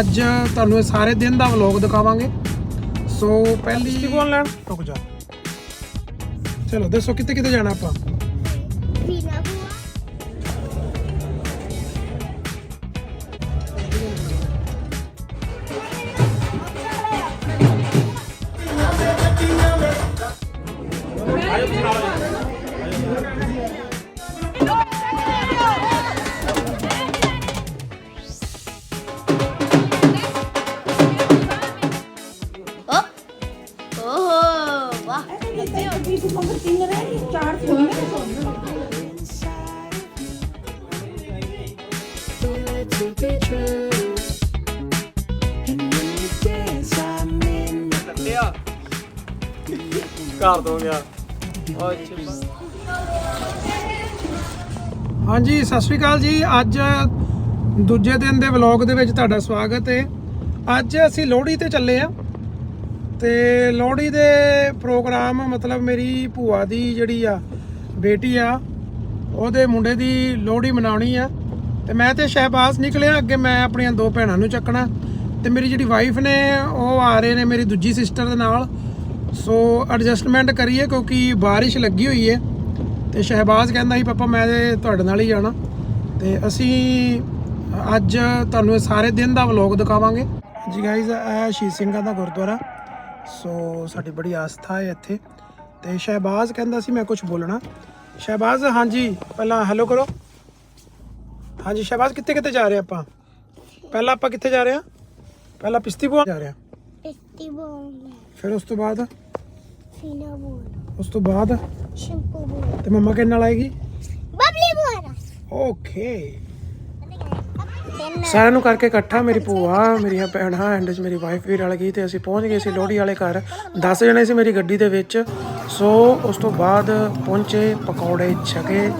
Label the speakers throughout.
Speaker 1: ਅੱਜ ਤੁਹਾਨੂੰ ਇਹ ਸਾਰੇ ਦਿਨ ਦਾ ਵਲੌਗ ਦਿਖਾਵਾਂਗੇ। ਸੋ ਪਹਿਲੀ ਕੋਣ ਲੈਣ? ਰੁਕ ਜਾ। ਚਲੋ ਦੱਸੋ ਕਿੱਥੇ ਕਿੱਥੇ ਜਾਣਾ ਆਪਾਂ?
Speaker 2: ਵੀਨਾ ਬੁਆ।
Speaker 3: ਘਰ ਤੋਂ ਗਿਆ।
Speaker 1: ਹਾਂਜੀ ਸਤਿ ਸ਼੍ਰੀ ਅਕਾਲ ਜੀ। ਅੱਜ ਦੂਜੇ ਦਿਨ ਦੇ ਵਲੌਗ ਦੇ ਵਿੱਚ ਤੁਹਾਡਾ ਸਵਾਗਤ ਹੈ। ਅੱਜ ਅਸੀਂ ਲੋਹੜੀ ਤੇ ਚੱਲੇ ਆ ਤੇ ਲੋਹੜੀ ਦੇ ਪ੍ਰੋਗਰਾਮ, ਮਤਲਬ ਮੇਰੀ ਭੂਆ ਦੀ ਜਿਹੜੀ ਆ, ਬੇਟੀ ਆ, ਉਹਦੇ ਮੁੰਡੇ ਦੀ ਲੋਹੜੀ ਮਨਾਉਣੀ ਆ। ਤੇ ਮੈਂ ਤੇ ਸ਼ਹਿਬਾਜ਼ ਨਿਕਲਿਆ, ਅੱਗੇ ਮੈਂ ਆਪਣੀਆਂ ਦੋ ਭੈਣਾਂ ਨੂੰ ਚੱਕਣਾ। ਤੇ ਮੇਰੀ ਜਿਹੜੀ ਵਾਈਫ ਨੇ, ਉਹ ਆ ਰਹੇ ਨੇ ਮੇਰੀ ਦੂਜੀ ਸਿਸਟਰ ਦੇ ਨਾਲ। ਸੋ ਐਡਜਸਟਮੈਂਟ ਕਰੀਏ ਕਿਉਂਕਿ ਬਾਰਿਸ਼ ਲੱਗੀ ਹੋਈ ਹੈ ਤੇ ਸ਼ਹਿਬਾਜ਼ ਕਹਿੰਦਾ ਸੀ, ਪਾਪਾ, ਮੈਂ ਤੇ ਤੁਹਾਡੇ ਨਾਲ ਹੀ ਜਾਣਾ। ਤੇ ਅਸੀਂ ਅੱਜ ਤੁਹਾਨੂੰ ਇਹ ਸਾਰੇ ਦਿਨ ਦਾ ਵਲੌਗ ਦਿਖਾਵਾਂਗੇ। ਜੀ ਗਾਇਜ਼ ਇਹ ਸ਼ਹੀਦ ਸਿੰਘਾਂ ਦਾ ਗੁਰਦੁਆਰਾ। ਸੋ ਸਾਡੀ ਬੜੀ ਆਸਥਾ ਹੈ ਇੱਥੇ। ਤੇ ਸ਼ਹਿਬਾਜ਼ ਕਹਿੰਦਾ ਸੀ ਮੈਂ ਕੁਝ ਬੋਲਣਾ। ਸ਼ਹਿਬਾਜ਼ ਹਾਂਜੀ ਪਹਿਲਾਂ ਹੈਲੋ ਕਰੋ। ਹਾਂਜੀ ਸ਼ਹਿਬਾਜ਼ ਕਿੱਥੇ ਕਿੱਥੇ ਜਾ ਰਹੇ ਆਪਾਂ? ਪਹਿਲਾਂ ਆਪਾਂ ਕਿੱਥੇ ਜਾ ਰਹੇ ਹਾਂ? ਪਹਿਲਾਂ ਪਿਸਤੀਪੁਰ ਜਾ ਰਹੇ ਹਾਂ।
Speaker 2: ਇਸਤੀ ਬੋਲ
Speaker 1: ਫਿਰ ਉਸ ਤੋਂ ਬਾਅਦ?
Speaker 2: ਫੀਨਾ ਬੋਲ
Speaker 1: ਉਸ ਤੋਂ ਬਾਅਦ?
Speaker 2: ਸ਼ੈਂਪੂ ਬੋਲ
Speaker 1: ਤੇ ਮੰਮਾ ਕਿੰਨ ਨਾਲ ਆਏਗੀ?
Speaker 2: ਬਬਲੀ ਬੋਲ
Speaker 1: ਓਕੇ ਸਾਰਿਆਂ ਨੂੰ ਕਰਕੇ ਇਕੱਠਾ ਮੇਰੀ ਭੂਆ, ਮੇਰੀਆਂ ਭੈਣਾਂ ਐਂਡ ਚ ਮੇਰੀ ਵਾਈਫ ਵੀ ਰਲ ਗਈ ਤੇ ਅਸੀਂ ਪਹੁੰਚ ਗਏ ਸੀ ਲੋਹੜੀ ਵਾਲੇ ਘਰ। 10 ਜਣੇ ਸੀ ਮੇਰੀ ਗੱਡੀ ਦੇ ਵਿੱਚ। ਸੋ ਉਸ ਤੋਂ ਬਾਅਦ ਪਹੁੰਚੇ, ਪਕੌੜੇ ਛਕੇ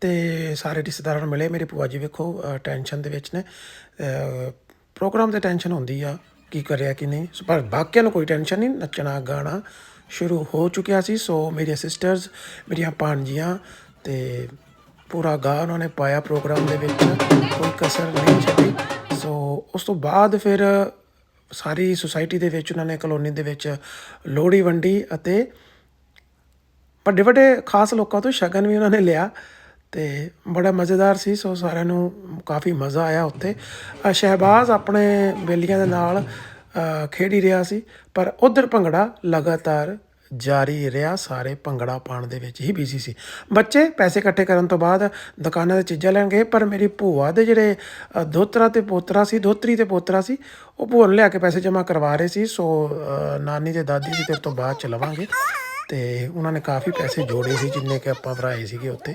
Speaker 1: ਤੇ ਸਾਰੇ ਰਿਸ਼ਤੇਦਾਰਾਂ ਨੂੰ ਮਿਲੇ। ਮੇਰੀ ਭੂਆ ਜੀ ਵੇਖੋ ਟੈਨਸ਼ਨ ਦੇ ਵਿੱਚ ਨੇ। ਪ੍ਰੋਗਰਾਮ ਤੇ ਟੈਨਸ਼ਨ ਹੁੰਦੀ ਆ, ਕੀ ਕਰਿਆ ਕਿ ਨਹੀਂ। ਸੋ ਪਰ ਬਾਕੀਆਂ ਨੂੰ ਕੋਈ ਟੈਨਸ਼ਨ ਨਹੀਂ, ਨੱਚਣਾ, ਗਾਣਾ ਸ਼ੁਰੂ ਹੋ ਚੁੱਕਿਆ ਸੀ। ਸੋ ਮੇਰੀਆਂ ਸਿਸਟਰਸ ਮੇਰੀਆਂ ਭਾਣਜੀਆਂ ਤੇ ਪੂਰਾ ਗਾ ਉਹਨਾਂ ਨੇ ਪਾਇਆ ਪ੍ਰੋਗਰਾਮ ਦੇ ਵਿੱਚ, ਕੋਈ ਕਸਰ ਨਹੀਂ ਛੱਡੀ। ਸੋ ਉਸ ਤੋਂ ਬਾਅਦ ਫਿਰ ਸਾਰੀ ਸੁਸਾਇਟੀ ਦੇ ਵਿੱਚ ਉਹਨਾਂ ਨੇ ਕਲੋਨੀ ਦੇ ਵਿੱਚ ਲੋਹੜੀ ਵੰਡੀ ਅਤੇ ਵੱਡੇ ਵੱਡੇ ਖਾਸ ਲੋਕਾਂ ਤੋਂ ਸ਼ਗਨ ਵੀ ਉਹਨਾਂ ਨੇ ਲਿਆ ਤੇ ਬੜਾ ਮਜ਼ੇਦਾਰ ਸੀ। ਸੋ ਸਾਰਿਆਂ ਨੂੰ ਕਾਫੀ ਮਜ਼ਾ ਆਇਆ ਉੱਥੇ। ਸ਼ਹਿਬਾਜ਼ ਆਪਣੇ ਬੇਲੀਆਂ ਦੇ ਨਾਲ ਖੇਡੀ ਰਿਹਾ ਸੀ, ਪਰ ਉਧਰ ਭੰਗੜਾ ਲਗਾਤਾਰ ਜਾਰੀ ਰਿਹਾ, ਸਾਰੇ ਭੰਗੜਾ ਪਾਉਣ ਦੇ ਵਿੱਚ ਹੀ ਬਿਜ਼ੀ ਸੀ। ਬੱਚੇ ਪੈਸੇ ਇਕੱਠੇ ਕਰਨ ਤੋਂ ਬਾਅਦ ਦੁਕਾਨਾਂ ਤੇ ਚੀਜ਼ਾਂ ਲੈਣ ਗਏ, ਪਰ ਮੇਰੀ ਭੂਆ ਦੇ ਜਿਹੜੇ ਦੋਤਰਾ ਤੇ ਪੋਤਰਾ ਸੀ, ਦੋਤਰੀ ਤੇ ਪੋਤਰਾ ਸੀ, ਉਹ ਭੂਆ ਨੂੰ ਲਿਆ ਕੇ ਪੈਸੇ ਜਮ੍ਹਾਂ ਕਰਵਾ ਰਹੇ ਸੀ, ਸੋ ਨਾਨੀ ਤੇ ਦਾਦੀ ਸੀ ਤੇਰੇ ਤੋਂ ਬਾਅਦ ਚ ਲਵਾਂਗੇ। ਤੇ ਉਹਨਾਂ ਨੇ ਕਾਫੀ ਪੈਸੇ ਜੋੜੇ ਸੀ, ਜਿੰਨੇ ਕਿ ਆਪਾਂ ਭਰਾਏ ਸੀਗੇ ਉੱਤੇ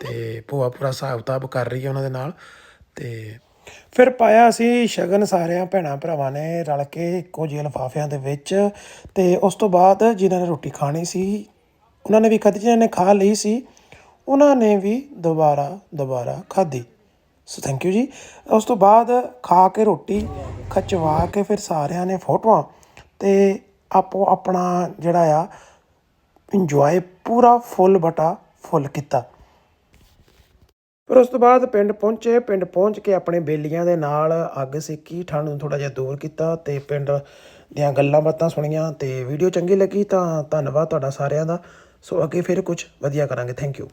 Speaker 1: ਤੇ ਭੂਆ ਪੂਰਾ ਹਿਸਾਬ ਕਿਤਾਬ ਕਰ ਰਹੀ ਹੈ ਉਹਨਾਂ ਦੇ ਨਾਲ। ਤੇ ਫਿਰ ਪਾਇਆ ਸੀ ਸ਼ਗਨ ਸਾਰਿਆਂ ਭੈਣਾਂ ਭਰਾਵਾਂ ਨੇ ਰਲ ਕੇ ਇੱਕੋ ਜਿਹੇ ਲਿਫਾਫਿਆਂ ਦੇ ਵਿੱਚ ਤੇ ਉਸ ਤੋਂ ਬਾਅਦ ਜਿਨ੍ਹਾਂ ਨੇ ਰੋਟੀ ਖਾਣੀ ਸੀ, ਉਹਨਾਂ ਨੇ ਵੀ ਖਾਧੀ, ਜਿਨ੍ਹਾਂ ਨੇ ਖਾ ਲਈ ਸੀ, ਉਹਨਾਂ ਨੇ ਵੀ ਦੁਬਾਰਾ ਦੁਬਾਰਾ ਖਾਧੀ। ਸੋ ਥੈਂਕ ਯੂ ਜੀ। ਉਸ ਤੋਂ ਬਾਅਦ ਖਾ ਕੇ ਰੋਟੀ ਖਚਵਾ ਕੇ ਫਿਰ ਸਾਰਿਆਂ ਨੇ ਫੋਟੋਆਂ ਤੇ ਆਪੋ ਆਪਣਾ ਜਿਹੜਾ ਆ ਇੰਜੋਏ ਪੂਰਾ ਫੁੱਲ ਬਟਾ ਫੁੱਲ ਕੀਤਾ। ਫਿਰ ਉਸ ਤੋਂ ਬਾਅਦ ਪਿੰਡ ਪਹੁੰਚੇ, ਪਿੰਡ ਪਹੁੰਚ ਕੇ ਆਪਣੇ ਬੇਲੀਆਂ ਦੇ ਨਾਲ ਅੱਗ ਸੇਕੀ ਠੰਡ ਨੂੰ ਥੋੜਾ ਜਿਹਾ ਦੂਰ ਕੀਤਾ ਤੇ ਪਿੰਡ ਦੀਆਂ ਗੱਲਾਂ ਬਾਤਾਂ ਸੁਣੀਆਂ ਤੇ ਵੀਡੀਓ ਚੰਗੀ ਲੱਗੀ ਤਾਂ ਧੰਨਵਾਦ ਤੁਹਾਡਾ ਸਾਰਿਆਂ ਦਾ। ਸੋ ਅੱਗੇ ਫਿਰ ਕੁਝ ਵਧੀਆ ਕਰਾਂਗੇ। Thank you